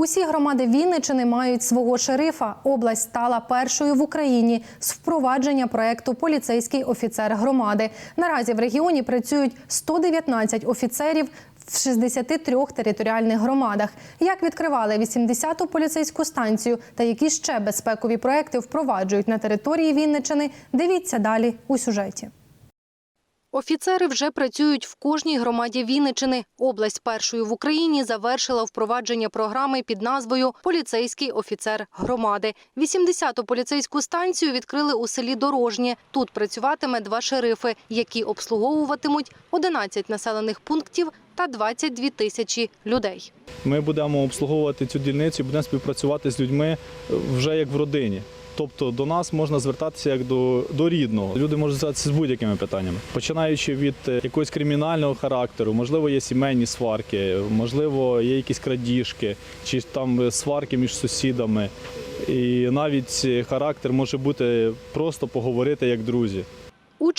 Усі громади Вінничини мають свого шерифа. Область стала першою в Україні з впровадження проекту Поліцейський офіцер громади. Наразі в регіоні працюють 119 офіцерів в 63 територіальних громадах. Як відкривали 80-ту поліцейську станцію та які ще безпекові проекти впроваджують на території Вінничини, дивіться далі у сюжеті. Офіцери вже працюють в кожній громаді Вінничини. Область першою в Україні завершила впровадження програми під назвою Поліцейський офіцер громади. 80-ту поліцейську станцію відкрили у селі Дорожнє. Тут працюватиме два шерифи, які обслуговуватимуть 11 населених пунктів та 22 тисячі людей. Ми будемо обслуговувати цю дільницю будемо співпрацювати з людьми вже як в родині. Тобто до нас можна звертатися як до, до рідного. Люди можуть звертатися з будь-якими питаннями, починаючи від е, якогось кримінального характеру, можливо, є сімейні сварки, можливо, є якісь крадіжки, чи там е, сварки між сусідами. І навіть е, характер може бути просто поговорити як друзі.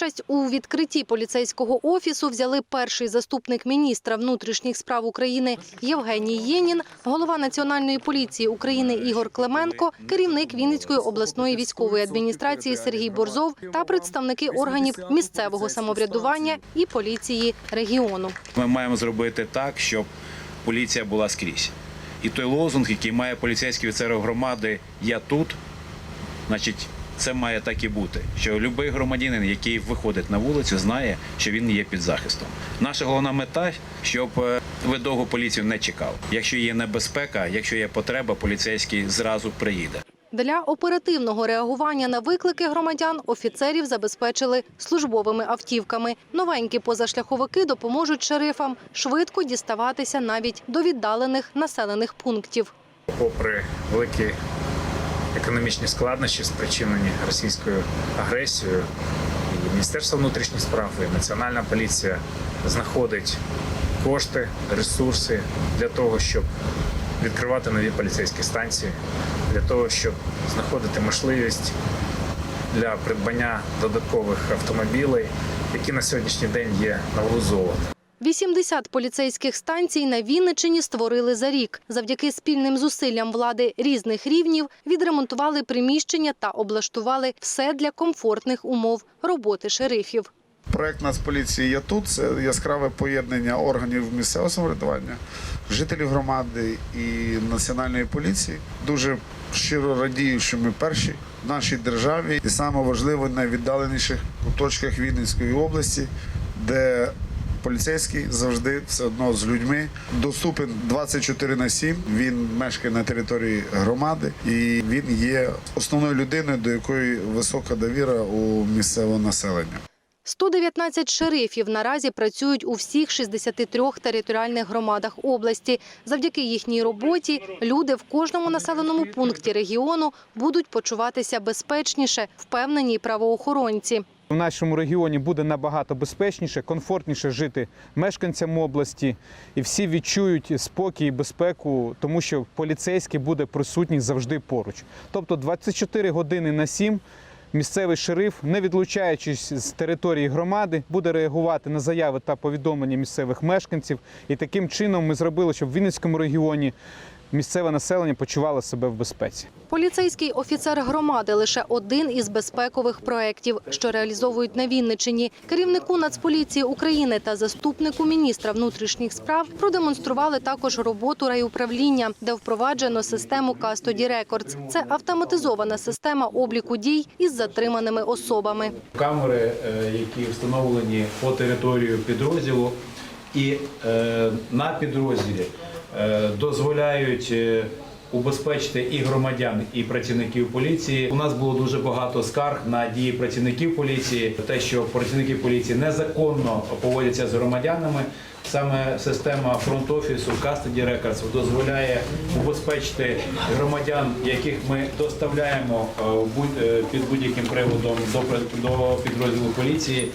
Участь у відкритті поліцейського офісу взяли перший заступник міністра внутрішніх справ України Євгеній Єнін, голова Національної поліції України Ігор Клименко, керівник Вінницької обласної військової адміністрації Сергій Борзов та представники органів місцевого самоврядування і поліції регіону. Ми маємо зробити так, щоб поліція була скрізь. І той лозунг, який має поліцейський офіцер громади Я тут, значить, це має так і бути. Що будь-який громадянин, який виходить на вулицю, знає, що він є під захистом. Наша головна мета, щоб е, ви довго поліцію не чекали. Якщо є небезпека, якщо є потреба, поліцейський зразу приїде. Для оперативного реагування на виклики громадян офіцерів забезпечили службовими автівками. Новенькі позашляховики допоможуть шерифам швидко діставатися навіть до віддалених населених пунктів. попри великі економічні складнощі, спричинені російською агресією, і Міністерство внутрішніх справ і Національна поліція знаходить кошти, ресурси для того, щоб відкривати нові поліцейські станції, для того, щоб знаходити можливість для придбання додаткових автомобілей, які на сьогоднішній день є на золота. 80 поліцейських станцій на Вінничині створили за рік. Завдяки спільним зусиллям влади різних рівнів відремонтували приміщення та облаштували все для комфортних умов роботи шерифів. Проект Нацполіції «Я тут» – це яскраве поєднання органів місцевого самоврядування, жителів громади і національної поліції. Дуже щиро радію, що ми перші в нашій державі, і саме важливо найвіддаленіших куточках Вінницької області, де поліцейський завжди все одно з людьми доступен 24 на 7. Він мешкає на території громади, і він є основною людиною, до якої висока довіра у місцевого населення. 119 шерифів наразі працюють у всіх 63 територіальних громадах області. Завдяки їхній роботі люди в кожному населеному пункті регіону будуть почуватися безпечніше, впевнені правоохоронці. У нашому регіоні буде набагато безпечніше, комфортніше жити мешканцям області, і всі відчують спокій і безпеку, тому що поліцейський буде присутній завжди поруч. Тобто 24 години на 7 місцевий шериф, не відлучаючись з території громади, буде реагувати на заяви та повідомлення місцевих мешканців. І таким чином ми зробили, щоб в Вінницькому регіоні місцеве населення почувало себе в безпеці. Поліцейський офіцер громади лише один із безпекових проєктів, що реалізовують на Вінничині. Керівнику Нацполіції України та заступнику міністра внутрішніх справ продемонстрували також роботу райуправління, де впроваджено систему Custody Records. Це автоматизована система обліку дій із затриманими особами. камери, е, які встановлені по територію підрозділу, і е, на підрозділі е, дозволяють е, убезпечити і громадян, і працівників поліції. У нас було дуже багато скарг на дії працівників поліції, те, що працівники поліції незаконно поводяться з громадянами. Саме система фронт-офісу Custody Records дозволяє убезпечити громадян, яких ми доставляємо під будь-яким приводом до при- до підрозділу поліції.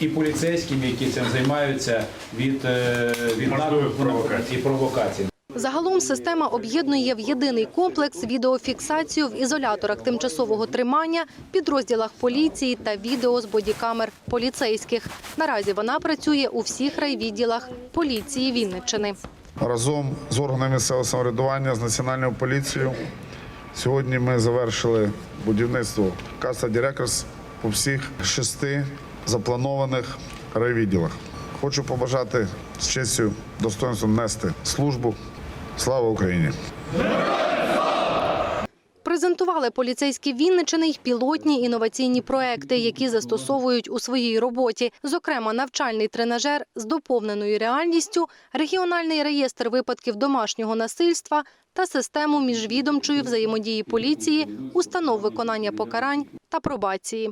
І поліцейським, які цим займаються від, е, від накрутку і провокацій. Загалом система об'єднує в єдиний комплекс відеофіксацію в ізоляторах тимчасового тримання, підрозділах поліції та відео з бодікамер поліцейських. Наразі вона працює у всіх райвідділах поліції Вінниччини. разом з органами місцевого самоврядування, з національною поліцією. Сьогодні ми завершили будівництво Каса Дірекорс по всіх шести запланованих райвідділах. Хочу побажати з честю, достоинством нести службу. Слава Україні! Презентували поліцейські Вінничини й пілотні інноваційні проекти, які застосовують у своїй роботі. Зокрема, навчальний тренажер з доповненою реальністю, регіональний реєстр випадків домашнього насильства та систему міжвідомчої взаємодії поліції, установ виконання покарань та пробації.